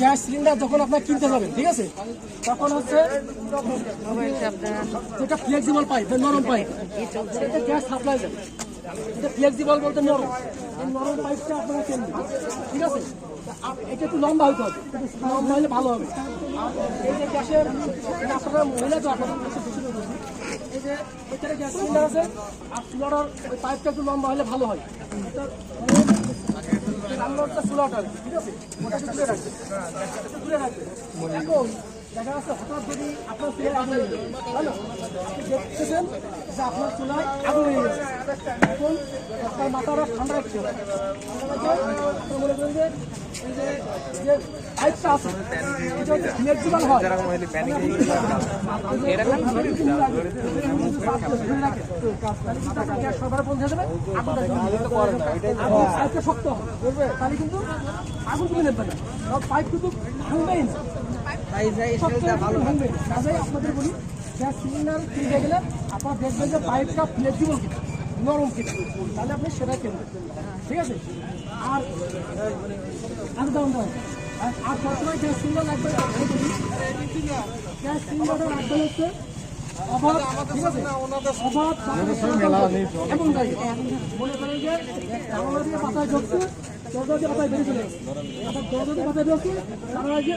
Gas cylinder যখন আপনার কিনতে যাবেন, ঠিক আছে? তখন হচ্ছে যেটা ফ্লেক্সিবল পাইপ নরম পাইপ এটা গ্যাস সাপ্লাই যাবে এটা ফ্লেক্সিবল বলতে নরম। এই নরম পাইপটা আপনারা কিনবেন, ঠিক আছে? এটা একটু লম্বা হতে হবে লম্বা হলে ভালো হবে। এই যে গ্যাসের আপনারা মহিলা তো আপনাদের। এই যে গ্যাস সিলিন্ডার আছে, আর চুলাটার ওই পাইপটা একটু লম্বা হলে ভালো হয়। রান্নাটা চুলাটা ঠিক আছে? ওটা তুলে রাখবে। তুলে রাখবে। এখন দেখা যাচ্ছে হঠাৎ যদি আপনার চুলায় আগুন লেগে যায়, তাই না? আপনি দেখতেছেন যে আপনার চুলায় আগুন লেগে গেছে এখন আপনার মাথাটা ঠান্ডা রাখতে হবে ঠান্ডা রাখে আপনি মনে করেন যে এই যে পাইপটা আছে এটা হয় হয়ে শক্ত হবে তাহলে কিন্তু আগুন তুমি নেবে না পাইপ কিন্তু ভাঙবেই না ভাঙবে কাজেই আপনাদের বলি গ্যাস সিলিন্ডার কিনতে গেলে আপনারা দেখবেন যে পাইপটা ফ্লেক্সিবল কিনা নরম কিনা। তাহলে আপনি সেটা কিনবেন। ঠিক আছে? আর আর দাম দাম আর সবসময় গ্যাস সিলিন্ডার লাগবে গ্যাস সিলিন্ডারটা রাখবেন হচ্ছে অভাব ঠিক আছে? অভাব এমন জায়গায় মনে করেন যে দিয়ে পাতায় ঢুকছে দরজা দিয়ে পাতায় বেরিয়ে চলে গেছে দরজা দিয়ে পাতায় ঢুকছে জানালা দিয়ে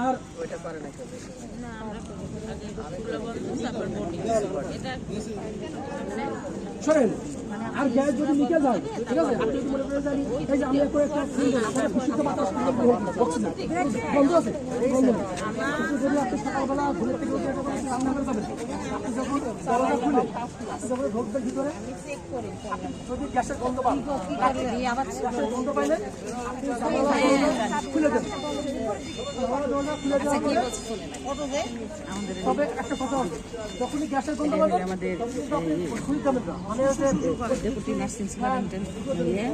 আর ওইটা পারে শোনেন আর গ্যাস যদি লিকে যায় ঠিক আছে? আপনি যদি মনে করেন যে এই যে আমি একটু একটা বিশুদ্ধ বাতাস অক্সিজেন বন্ধ আছে? যদি আপনি সকালবেলা ঘুরে থেকে উঠে রান্না করে যাবেন আপনি যখন দরজা খুলে আপনি যখন ঢুকবেন ভিতরে যদি গ্যাসের গন্ধ পান গ্যাসের গন্ধ পাইলে আপনি খুলে দেন তবে একটা কথা হলো যখনই গ্যাসের গন্ধ পাবেন তখন আপনি খুলে মানে হচ্ছে ডেপুটি নার্সিং সুপারিনটেন্ডেন্ট নিয়ে।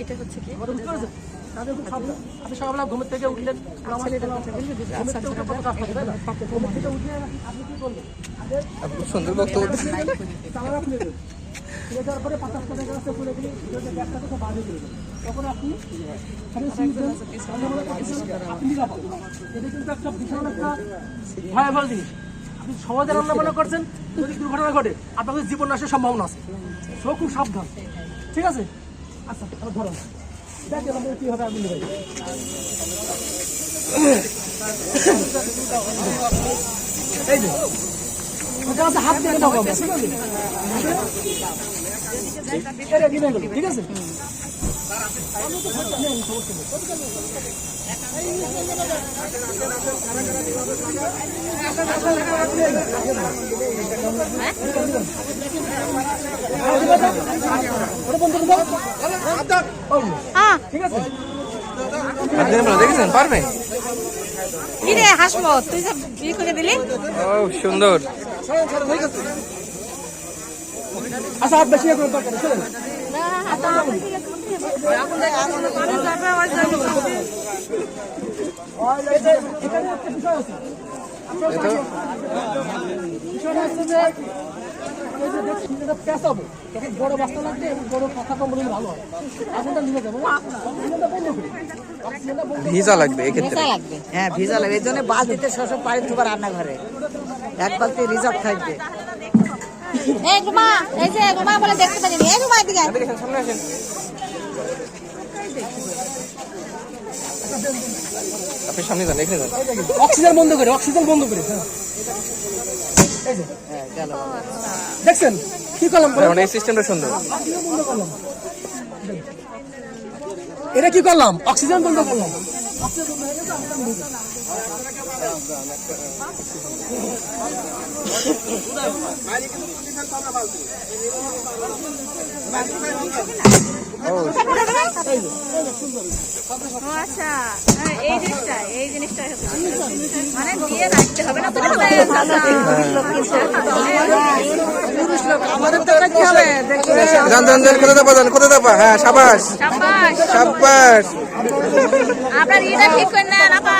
এটা কি সাবধান। আপনি সকালবেলা ঘুমের থেকে উঠলেন খুব সুন্দর বক্তব্য খুলে দেওয়ার পরে পাঁচটা টাকা গাছটা দিলে ভিতরে গ্যাসটা কোথাও চলে যাবে। তখন আপনি আপনি নিরাপদ। এটা কিন্তু একটা বিশাল একটা ভয়াবহ জিনিস। আপনি সমাজে রান্না বান্না করছেন যদি দুর্ঘটনা ঘটে আপনাদের জীবন নাশের সম্ভাবনা আছে। সো খুব সাবধান। ঠিক আছে? আচ্ছা তাহলে ধরো। দেখেন আমাদের কি হবে আমি এই যে। ওটা হাত দিয়ে ঠিক আছে? দিবেন ঠিক আছে? আছে দেখেছেন? পারবে? কি রে হাসমত তুই সব বিয়ে করে দিলি? ও সুন্দর। আচ্ছা হাত বেশি করে দরকার চলেন এখানে বিষয় হচ্ছে যে এই যে দেখছি এটা পেঁচাবো তখন বড় বাস্তা লাগবে এবং বড় কথা কম বলে ভালো হয়। আগুনটা নিয়ে যাব অক্সিজেনটা বন্ধ করি অক্সিজেনটা বন্ধ ভিজা লাগবে এক্ষেত্রে। লাগবে। হ্যাঁ ভিজা লাগবে। এই জন্য বালতিতে শসব পানি থুবা রান্নাঘরে। এক বালতি রিজার্ভ থাকবে। এই রুমা এই যে রুমা বলে দেখতে পারিনি এই রুমা এদিকে সামনে আসেন। আপনি সামনে যান এখানে যান অক্সিজেন বন্ধ করে অক্সিজেন বন্ধ করে হ্যাঁ। এই যে হ্যাঁ গেল দেখছেন কি করলাম বলেন? মানে এই সিস্টেমটা সুন্দর এটা কি করলাম অক্সিজেন বন্ধ করলাম অক্সিজেন হয়ে গেছে আপনার নিয়ে যান। ও আচ্ছা হ্যাঁ, এই জিনিসটা এই জিনিসটা মানে রাখতে হবে না দাপা কোথায় দাপা হ্যাঁ সাবাস। সাবাস। আপনার ইটা ঠিক করে নেন আপা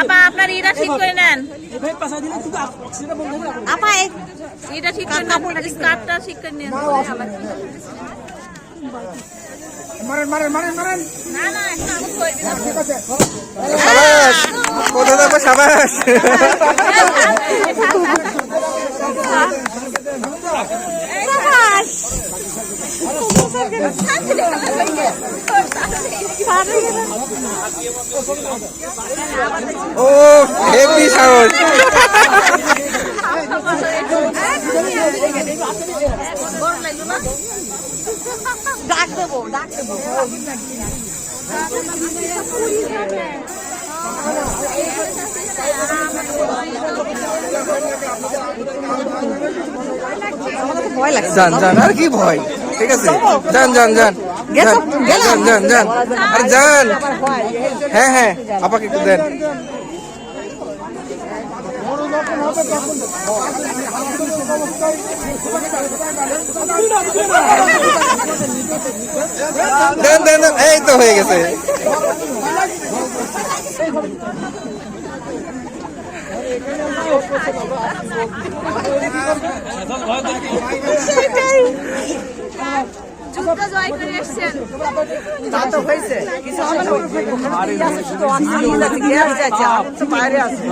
আপা আপনার ইটা ঠিক করে নেন এভাবে পেঁচাই দিলে কিন্তু অক্সিজেনটা বন্ধ হয়ে যাবে আপা এটা ঠিক করে নেন স্কার্টটা ঠিক করে নেন মারেন মারেন মারেন মারেন না না ঠিক আছে সাবাস কোথায় সাবাস সাবাস ও হেভি সাহস ডাক দেবো ডাক দেবো ভয় লাগছে আর কি ভয়? ঠিক আছে? যান যান যান? যান যান যান আরে যান। হ্যাঁ হ্যাঁ। আপাকে একটু দেন। দেন দেন দেন। এই তো হয়ে গেছে। যুদ্ধ জয় করে এসছেন তা তো হয়েছে কিছু হবে না ওখানে তো অক্সিজেন আছে গ্যাস যাচ্ছে আমি তো বাইরে আছি